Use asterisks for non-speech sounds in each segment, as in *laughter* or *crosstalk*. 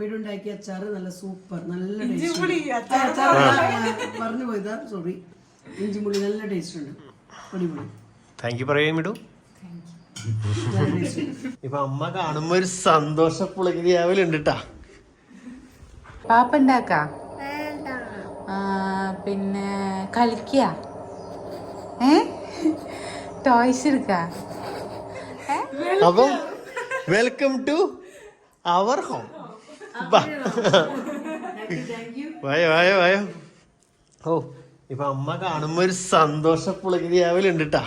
വീടുണ്ടാക്കിയ അച്ചാറ് നല്ല സൂപ്പർ നല്ല ടേസ്റ്റ് പറഞ്ഞു പോയതാ സോറി ഇഞ്ചിമുളി നല്ല ടേസ്റ്റ് ഉണ്ട്. അടിപൊളി. താങ്ക് യു പറയാൻ വിടൂ ഇപ്പൊ അമ്മ കാണുമ്പോ ഒരു സന്തോഷ പുളകിരി ആവലുണ്ട് കേട്ടാ പാപ്പ ഉണ്ടാക്ക പിന്നെ കളിക്ക ഏ? ടോയ്സ് എടുക്ക? അപ്പം വെൽക്കം ടു അവർ ഹോം വായോ വായോ വായോ. ഓ ഇപ്പൊ അമ്മ കാണുമ്പോ ഒരു സന്തോഷ പുളകിരി ആവലുണ്ട് കേട്ടാ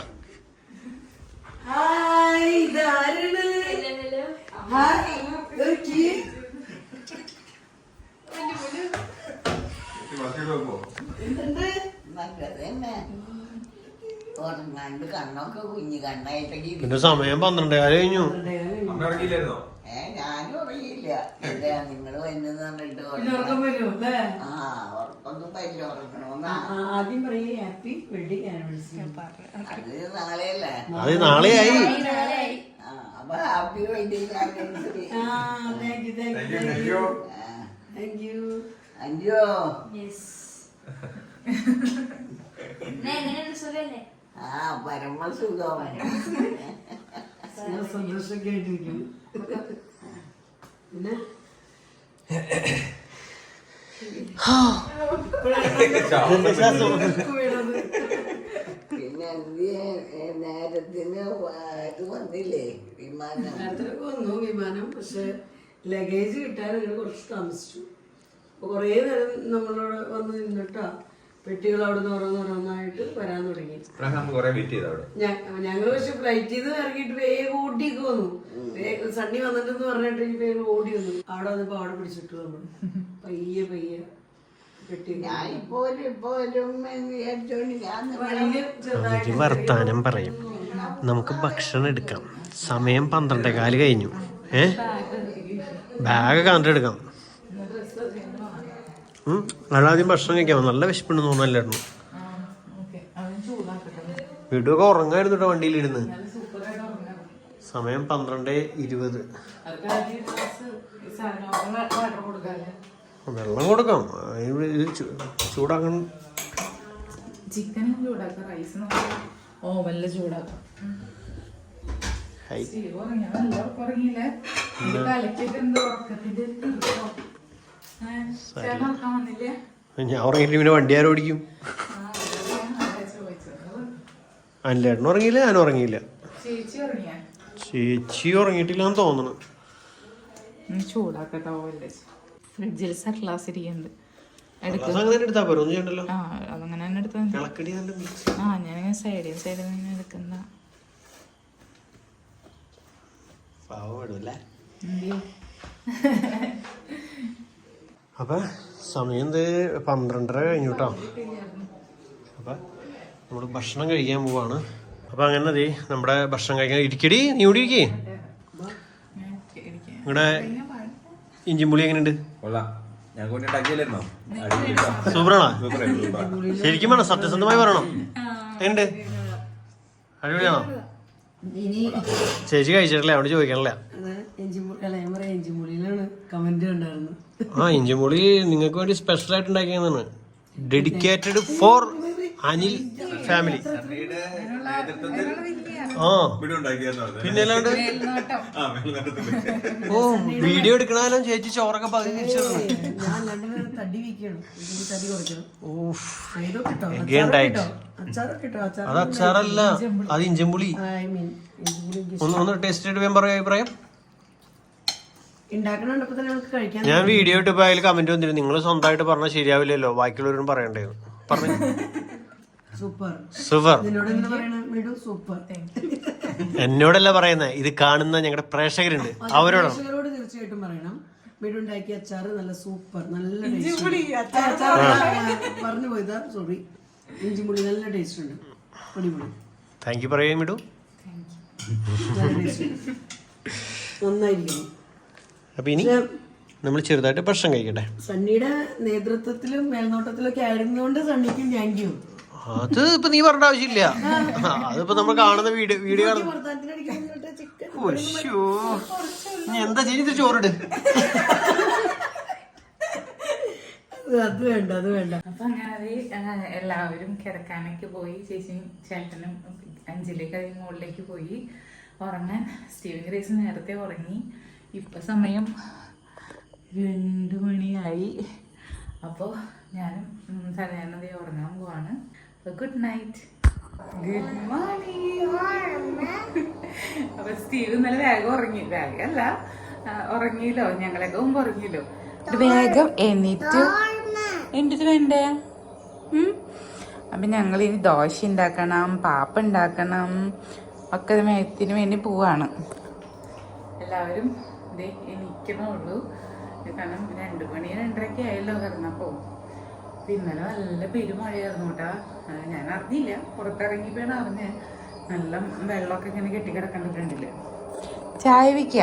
പിന്നെ സമയം പന്ത്രണ്ടേ കാലം കഴിഞ്ഞു. ഉറങ്ങിയില്ല എന്താ നിങ്ങൾ വരുന്നത് പറഞ്ഞിട്ട് ആ ഉറപ്പൊന്നും പറ്റില്ല ആദ്യം പറയേ ഹാപ്പി വെഡിങ് ആനിവേഴ്സറി. അത് നാളെയല്ലേ? അത് നാളെയായി. ആ അപ്പൊ ഹാപ്പി വെഡിങ് ആനിവേഴ്സറി. ആ താങ്ക് യു അഞ്ചോ പരമസുഖം സന്തോഷമൊക്കെ ആയിട്ടിരിക്കുന്നു. *laughs* പിന്നെ? പിന്നെ നേരത്തിന് ഇത് വന്നില്ലേ? വിമാനം. വന്നു വിമാനം പക്ഷെ ലഗേജ് കിട്ടാൻ കുറച്ച് താമസിച്ചു. അപ്പൊ കുറേ നേരം നമ്മളോട് വന്ന് നിന്നിട്ടാ പെട്ടികൾ അവിടെ നിന്ന് ഓരോന്നോരോന്നായിട്ട് വരാൻ തുടങ്ങി. ഞങ്ങൾ ഞങ്ങൾ പക്ഷെ ഫ്ലൈറ്റ് ചെയ്ത് ഇറങ്ങിയിട്ട് വേഗം ഓടിയൊക്കെ വന്നു. സണ്ണി വന്നിട്ടെന്ന് പറഞ്ഞിട്ട് എനിക്ക് വേഗം ഓടി വന്നു. അവിടെ വന്നപ്പോ അവിടെ പിടിച്ചിട്ട് വന്നു. പയ്യെ പയ്യെ വർത്താനം പറയും. നമുക്ക് ഭക്ഷണം എടുക്കാം. സമയം പന്ത്രണ്ടേ കാൽ കഴിഞ്ഞു. ഏ? ബാഗ് കണ്ടെടുക്കാം അതാദ്യം ഭക്ഷണം കഴിക്കാം. നല്ല വിശപ്പുണ്ടെന്ന് തോന്നല്ലായിരുന്നു വീടൊക്കെ ഉറങ്ങായിരുന്നു കേട്ടോ വണ്ടിയിലിരുന്ന്. സമയം പന്ത്രണ്ട് ഇരുപത്. വെള്ളം കൊടുക്കാം. ചൂടാക്കണം ചിക്കൻ ചൂടാക്കാം. റൈസ് വല്ല ചൂടാക്കാം. ഉറങ്ങിയില്ലേ? എന്തോ ഉറക്കത്തിന്റെ ഒരു തിരിച്ചോ. ഏ, ചേട്ടൻ ഉറക്കം വന്നില്ലേ ഞാൻ ഉറങ്ങിയിട്ട് പിന്നെ വണ്ടി ആരും ഓടിക്കും? ആ, ഉറങ്ങിയില്ല ഞാൻ ഉറങ്ങിയില്ല. ചേച്ചി ഉറങ്ങിയിട്ടില്ല എന്ന് തോന്നണം. ചൂടാക്കട്ടോ ഫ്രിഡ്ജിൽ സർലാസ് ഇരിക്കുന്നുണ്ട്. അതങ്ങനെ തന്നെ എടുത്തു മതി. ഇളക്കടി ആ ഞാൻ സൈഡിൽ സൈഡിൽ നിന്ന് എടുക്കുന്ന. പാവല്ലേ അപ്പൊ സമയം ഇത് പന്ത്രണ്ടര കഴിഞ്ഞു കേട്ടോ അപ്പൊ നമ്മൾ ഭക്ഷണം കഴിക്കാൻ പോവാണ്. അപ്പൊ അങ്ങനെ ദേ നമ്മുടെ ഭക്ഷണം കഴിക്കാൻ ഇരിക്കടി? നീ ഓടി ഇരിക്കേ? ഇവിടെ ഇഞ്ചിമ്പുളി എങ്ങനെയുണ്ട്? സൂപ്പറാണോ? ശരിക്കും വേണം സത്യസന്ധമായി പറയണം. എങ്ങനെയുണ്ട്? അടിപൊളിയാണോ? ചേച്ചി കഴിച്ചിട്ടില്ല അവിടെ ചോദിക്കണല്ലേ. അത് കമന്റ് ഉണ്ടായിരുന്നു ആ ഇഞ്ചിമുളി നിങ്ങൾക്ക് വേണ്ടി സ്പെഷ്യൽ ആയിട്ട് ഉണ്ടാക്കിയതാണ്. ഡെഡിക്കേറ്റഡ് ഫോർ അനിൽ ഫാമിലി ആ. പിന്നെ അല്ലാണ്ട്? ഓ വീഡിയോ എടുക്കണാലും ചേച്ചി ചോറൊക്കെ പകുതി അത് അച്ചാറല്ല അത് ഇഞ്ചിമ്പുളി ഒന്ന് ഒന്ന് ടേസ്റ്റ് ചെയ്ത് പറയാം അഭിപ്രായം ഉണ്ടാക്കണപ്പോ തന്നെ നമുക്ക് കഴിക്കാൻ ഞാൻ വീഡിയോ ഇട്ടപ്പോ അതിൽ കമന്റ് വന്നിരുന്നു നിങ്ങൾ സ്വന്തമായിട്ട് പറഞ്ഞാൽ ശരിയാവില്ലല്ലോ ബാക്കിയുള്ളവരും പറയണ്ടേ പറഞ്ഞു. *laughs* സൂപ്പർ. സൂപ്പർ. സൂപ്പർ. എന്നോടല്ല പറയുന്നത് ഇത് കാണുന്ന ഞങ്ങളുടെ പ്രേക്ഷകരുണ്ട് അവരോടാണ്. പ്രേക്ഷകരോട് തീർച്ചയായിട്ടും പറയണം. വീടുണ്ടാക്കിയ അച്ചാറ് നല്ല സൂപ്പർ നല്ല ടേസ്റ്റ് അച്ചാർ പറഞ്ഞു പോയതാ സോറി ഇഞ്ചിമുളി നല്ല ടേസ്റ്റ് ഉണ്ട്. അടിപൊളി. താങ്ക് യു പറയാൻ വിടൂ നന്നായിരിക്കുന്നു. അപ്പൊ ഇനി നമ്മൾ ചെറുതായിട്ട് ഭക്ഷണം കഴിക്കട്ടെ. സണ്ണിയുടെ നേതൃത്വത്തിലും മേൽനോട്ടത്തിലും ഒക്കെ ആയിരുന്നുകൊണ്ട് സണ്ണിക്കും താങ്ക്യൂ അത് ഇപ്പൊ നീ പറഞ്ഞ ആവശ്യമില്ല. അതിപ്പോ നമ്മൾ കാണുന്ന വീഡിയോ വീഡിയോ നീ എന്താ ചെയ്ത് ചോറിട്. അത് വേണ്ട അത് വേണ്ട. അപ്പൊ അങ്ങനെ എല്ലാവരും കിടക്കാനൊക്കെ പോയി. ചേച്ചിയും ചേട്ടനും അഞ്ചിലേക്ക് അതിന് മുകളിലേക്ക് പോയി. ഉറങ്ങാൻ സ്റ്റീവൻ ഗ്രേസ് നേരത്തെ ഉറങ്ങി. ഇപ്പൊ സമയം രണ്ട് മണിയായി. അപ്പോൾ ഞാനും തലേന്നതേ ഉറങ്ങാൻ പോവാണ്. ഗുഡ് നൈറ്റ് ഗുഡ് മോർണിംഗ് അപ്പോൾ സ്റ്റീവ് ഇന്നലെ വേഗം ഉറങ്ങി. വേഗം അല്ല ഉറങ്ങിയില്ലോ? ഞങ്ങളൊക്കെ മുമ്പ് ഉറങ്ങിയല്ലോ. വേഗം എന്നിട്ട് എന്നിട്ട് വേണ്ടേ? അപ്പൊ ഞങ്ങൾ ഇനി ദോശ ഉണ്ടാക്കണം പാപ്പ ഉണ്ടാക്കണം ഒക്കെ മേത്തിന് വേണ്ടി പോവാണ്. എല്ലാവരും ദേ എണീക്കണേ ഉള്ളൂ കാരണം രണ്ടു മണി രണ്ടരയ്ക്ക് ആയല്ലോ കിടന്നപ്പോ. ഇന്നലെ നല്ല പെരുമഴയായിരുന്നു കേട്ടാ. ഞാൻ അറിഞ്ഞില്ല. പുറത്തിറങ്ങിയപ്പോഴാണ് അറിഞ്ഞ് നല്ല വെള്ളമൊക്കെ ഇങ്ങനെ കെട്ടിക്കിടക്കണ്ടിട്ടുണ്ടല്ലേ ചായ വിക്ക?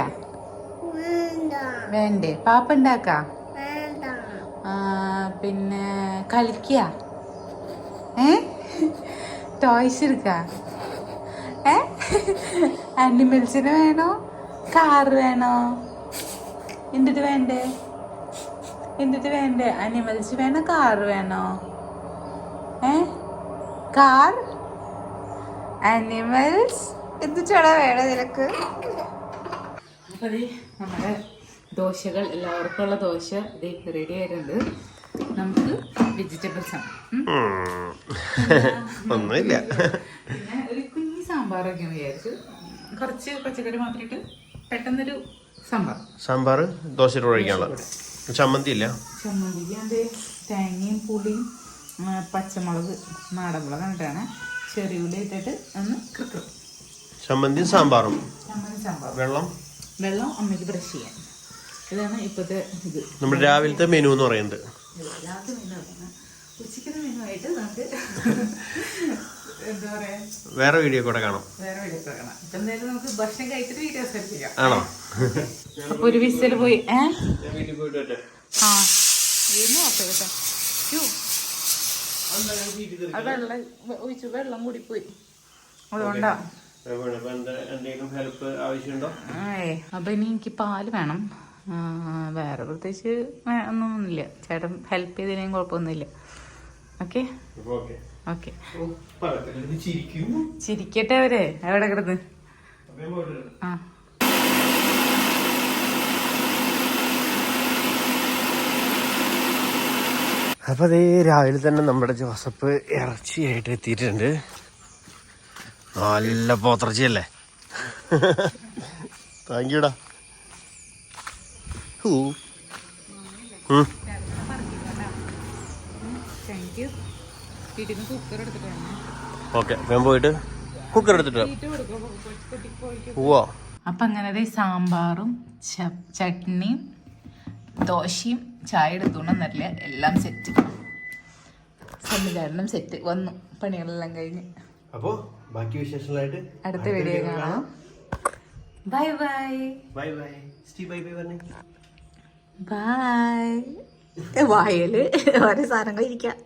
വേണ്ടേ. പാപ്പ ഉണ്ടാക്ക? ആ, പിന്നെ കളിക്ക? ഏ? ടോയ്സ് എടുക്ക? ഏ? ആനിമൽസിന് വേണോ? കാറ് വേണോ? എന്തിട്ട് വേണ്ടേ? എന്തിട്ട് വേണ്ടേ? അനിമൽസ് വേണോ? കാറ് വേണോ? ഏ? കാർ അനിമൽസ് എന്തിട്ടാണോ വേണം നിനക്ക്? നമ്മുടെ ദോശകൾ എല്ലാവർക്കും ഉള്ള ദോശ റെഡി ആയിട്ടുണ്ട്. നമുക്ക് വെജിറ്റബിൾസ് ആണ്. ഒന്നുമില്ല. പിന്നെ ഒരു കുഞ്ഞി സാമ്പാറൊക്കെ വിചാരിച്ചു. കുറച്ച് പച്ചക്കറി മാത്രം ഇട്ട് പെട്ടെന്നൊരു സാമ്പാർ. സാമ്പാർ ദോശ ഒഴിക്കാനുള്ള ചമ്മന്തി ഇല്ല ചമ്മന്തിക്ക് തേങ്ങയും പുളിയും പച്ചമുളക് നാടൻ മുളക് കണ്ടിട്ടാണ് ചെറിയുള്ളി ഇട്ടിട്ട് ഒന്ന് കിട്ടും ചമ്മന്തിയും സാമ്പാറും. ചമ്മന്തി സാമ്പാർ വെള്ളം? വെള്ളം അമ്മയ്ക്ക് ബ്രഷ് ചെയ്യാൻ. ഇതാണ് ഇപ്പോഴത്തെ ഇത്. നമ്മുടെ രാവിലത്തെ മെനു എന്ന് പറയുന്നത്. രാവിലത്തെ മെനു ഉച്ചയ്ക്കത്തെ മെനു ആയിട്ട് നമുക്ക് വേറെ വീഡിയോ കൂടെ കാണാം. ആണോ? അപ്പൊ ഒരു വിസിൽ പോയി. വെള്ളം ഒഴിച്ചു വെള്ളം കൂടി പോയി അതുകൊണ്ടാ അപ്പൊ ഇനി എനിക്ക് പാൽ വേണം. വേറെ പ്രത്യേകിച്ച് ഒന്നുമില്ല. ചേട്ടൻ ഹെൽപ്പ് ചെയ്തതിനും കുഴപ്പമൊന്നുമില്ല. ഓക്കെ? ഓക്കെ. ഓക്കെ. ചിരിക്കും. ചിരിക്കട്ടെ അവരെ. എവിടെ കിടന്ന്? ആ. അപ്പൊ അതേ രാവിലെ തന്നെ നമ്മുടെ ജോസഫ് ഇറച്ചിയായിട്ട് എത്തിയിട്ടുണ്ട്. നല്ല പോത്തിറച്ചിയല്ലേ? താങ്ക് യൂടാ താങ്ക് യു ഓക്കെ ഞാൻ പോയിട്ട് കുക്കർ എടുത്തിട്ട് പോവാ അപ്പം അങ്ങനെ ദേ സാമ്പാറും ചട്നിയും ദോശയും ചായ എടുത്തുകൊണ്ടെന്നറിയില്ല എല്ലാം സെറ്റ് സംവിധാനം സെറ്റ് വന്നു. പണികളെല്ലാം കഴിഞ്ഞ്. അപ്പോ ബാക്കി വിശേഷങ്ങളായിട്ട് അടുത്ത വീഡിയോ കാണാം. ബൈ ബൈ ബൈ ബൈ സ്റ്റീ ബൈ ബൈ പറഞ്ഞേ. ബൈ വായൽ. ഓരോ സാധനങ്ങൾ ഇരിക്കാം.